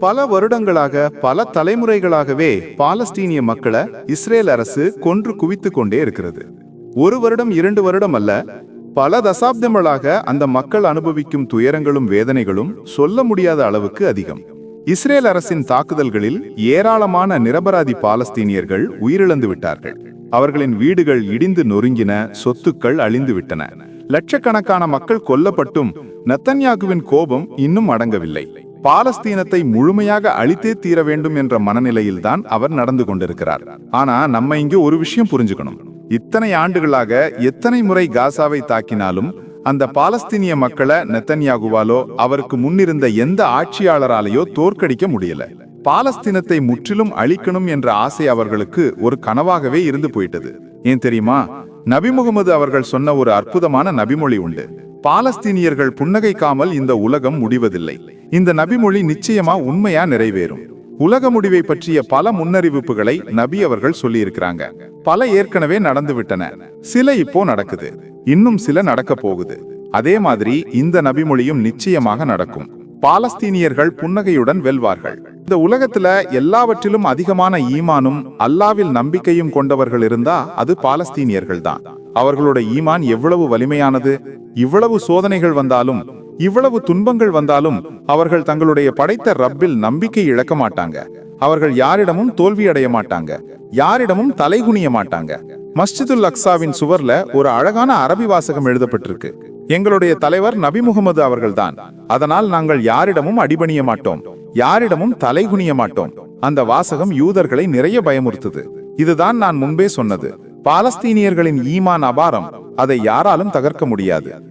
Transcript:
பல வருடங்களாக பல தலைமுறைகளாகவே பாலஸ்தீனிய மக்களை இஸ்ரேல் அரசு கொன்று குவித்து கொண்டே இருக்கிறது. ஒரு வருடம் இரண்டு வருடம் அல்ல பல தசாப்தங்களாக அந்த மக்கள் அனுபவிக்கும் துயரங்களும் வேதனைகளும் சொல்ல முடியாத அளவுக்கு அதிகம். இஸ்ரேல் அரசின் தாக்குதல்களில் ஏராளமான நிரபராதி பாலஸ்தீனியர்கள் உயிரிழந்து விட்டார்கள். அவர்களின் வீடுகள் இடிந்து நொறுங்கின சொத்துக்கள் அழிந்து விட்டன. லட்சக்கணக்கான மக்கள் கொல்லப்பட்டும் நத்தன்யாகுவின் கோபம் இன்னும் அடங்கவில்லை. பாலஸ்தீனத்தை முழுமையாக அழித்தே தீர வேண்டும் என்ற மனநிலையில்தான் அவர் நடந்து கொண்டிருக்கிறார். ஆனா நம்ம இங்கு ஒரு விஷயம் புரிஞ்சுக்கணும். இத்தனை ஆண்டுகளாக எத்தனை முறை காசாவை தாக்கினாலும் அந்த பாலஸ்தீனிய மக்களை நெத்தன்யாகுவாலோ அவருக்கு முன்னிருந்த எந்த ஆட்சியாளராலேயோ தோற்கடிக்க முடியல. பாலஸ்தீனத்தை முற்றிலும் அழிக்கணும் என்ற ஆசை அவர்களுக்கு ஒரு கனவாகவே இருந்து போயிட்டது. ஏன் தெரியுமா? நபி முகமது அவர்கள் சொன்ன ஒரு அற்புதமான நபிமொழி உண்டு. பாலஸ்தீனியர்கள் புன்னகைக்காமல் இந்த உலகம் முடிவதில்லை. இந்த நபிமொழி நிச்சயமா உண்மையா நிறைவேறும். உலக முடிவை பற்றிய பல முன்னறிவிப்புகளை நபி அவர்கள் சொல்லியிருக்கிறாங்க. பல ஏற்கனவே நடந்து விட்டன சில இப்போ நடக்குது. இன்னும் சில நடக்க போகுது. அதே மாதிரி இந்த நபிமொழியும் நிச்சயமாக நடக்கும். பாலஸ்தீனியர்கள் புன்னகையுடன் வெல்வார்கள். இந்த உலகத்துல எல்லாவற்றிலும் அதிகமான ஈமானும் அல்லாவில் நம்பிக்கையும் கொண்டவர்கள் இருந்தா அது பாலஸ்தீனியர்கள் தான் அவர்களோட ஈமான் எவ்வளவு வலிமையானது இவ்வளவு சோதனைகள் வந்தாலும் இவ்வளவு துன்பங்கள் வந்தாலும் அவர்கள் தங்களுடைய படைத்த ரப்பில் நம்பிக்கை இழக்க மாட்டாங்க. அவர்கள் யாரிடமும் தோல்வி அடைய மாட்டாங்க. யாரிடமும் தலைகுனிய மாட்டாங்க. மஸ்ஜிதுல் அக்ஸாவின் சுவர்ல ஒரு அழகான அரபி வாசகம் எழுதப்பட்டிருக்கு. எங்களுடைய தலைவர் நபி முகமது அவர்கள்தான். அதனால் நாங்கள் யாரிடமும் அடிபணிய மாட்டோம். யாரிடமும் தலைகுனிய மாட்டோம். அந்த வாசகம் யூதர்களை நிறைய பயமுறுத்துது. இதுதான் நான் முன்பே சொன்னது. பாலஸ்தீனியர்களின் ஈமான் அபாரம். அதை யாராலும் தகர்க்க முடியாது.